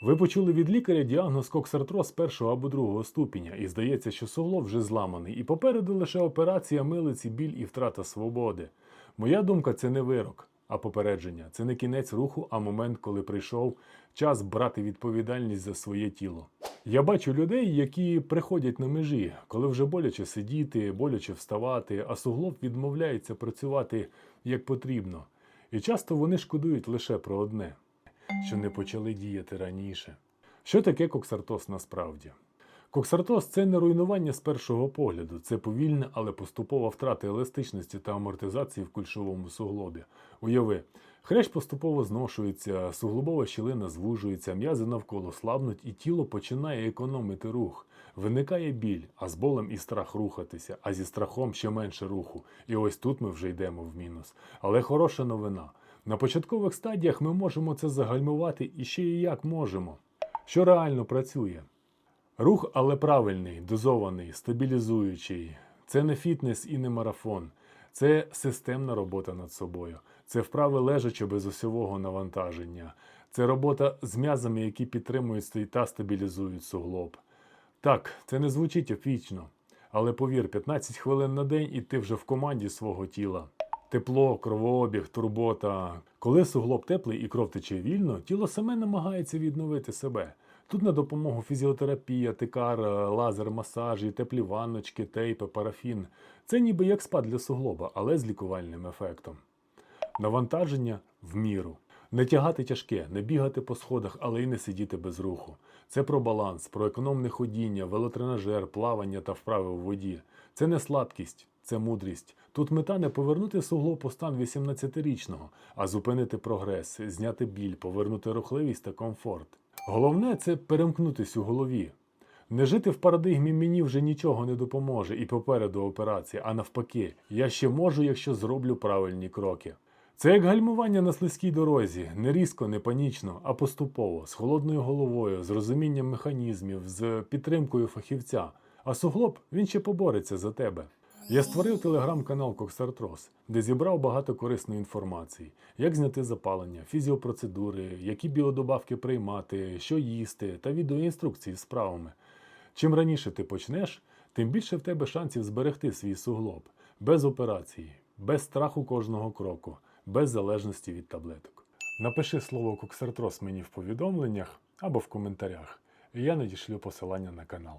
Ви почули від лікаря діагноз коксартроз першого або другого ступеня, і здається, що суглоб вже зламаний, і попереду лише операція милиці, біль і втрата свободи. Моя думка, це не вирок, а попередження. Це не кінець руху, а момент, коли прийшов час брати відповідальність за своє тіло. Я бачу людей, які приходять на межі, коли вже боляче сидіти, боляче вставати, а суглоб відмовляється працювати як потрібно. І часто вони шкодують лише про одне що не почали діяти раніше. Що таке коксартоз насправді? Коксартоз це не руйнування з першого погляду, це повільна, але поступова втрата еластичності та амортизації в кульшовому суглобі. Уяви, хрящ поступово зношується, суглобова щілина звужується, м'язи навколо слабнуть, і тіло починає економити рух. Виникає біль, а з болем і страх рухатися, а зі страхом ще менше руху. І ось тут ми вже йдемо в мінус. Але хороша новина. На початкових стадіях ми можемо це загальмувати і ще і як можемо. Що реально працює? Рух, але правильний, дозований, стабілізуючий. Це не фітнес і не марафон. Це системна робота над собою. Це вправи лежачи без осьового навантаження. Це робота з м'язами, які підтримують та стабілізують суглоб. Так, це не звучить епічно, але повір, 15 хвилин на день і ти вже в команді свого тіла. Тепло, кровообіг, турбота. Коли суглоб теплий і кров тече вільно, тіло саме намагається відновити себе. Тут на допомогу фізіотерапія, тикар, лазер, масажі, теплі ванночки, тейпи, парафін. Це ніби як спад для суглоба, але з лікувальним ефектом. Навантаження в міру. Не тягати тяжке, не бігати по сходах, але й не сидіти без руху. Це про баланс, про економне ходіння, велотренажер, плавання та вправи у воді. Це не слабкість, це мудрість. Тут мета не повернути суглоб у стан 18-річного, а зупинити прогрес, зняти біль, повернути рухливість та комфорт. Головне це перемкнутись у голові. Не жити в парадигмі мені вже нічого не допоможе і попереду операція, а навпаки, я ще можу, якщо зроблю правильні кроки. Це як гальмування на слизькій дорозі, не різко, не панічно, а поступово, з холодною головою, з розумінням механізмів, з підтримкою фахівця. А суглоб він ще побореться за тебе. Я створив телеграм-канал Коксартроз, де зібрав багато корисної інформації, як зняти запалення, фізіопроцедури, які біодобавки приймати, що їсти та відеоінструкції з справами. Чим раніше ти почнеш, тим більше в тебе шансів зберегти свій суглоб без операції, без страху кожного кроку, без залежності від таблеток. Напиши слово Коксартроз мені в повідомленнях або в коментарях, і я надішлю посилання на канал.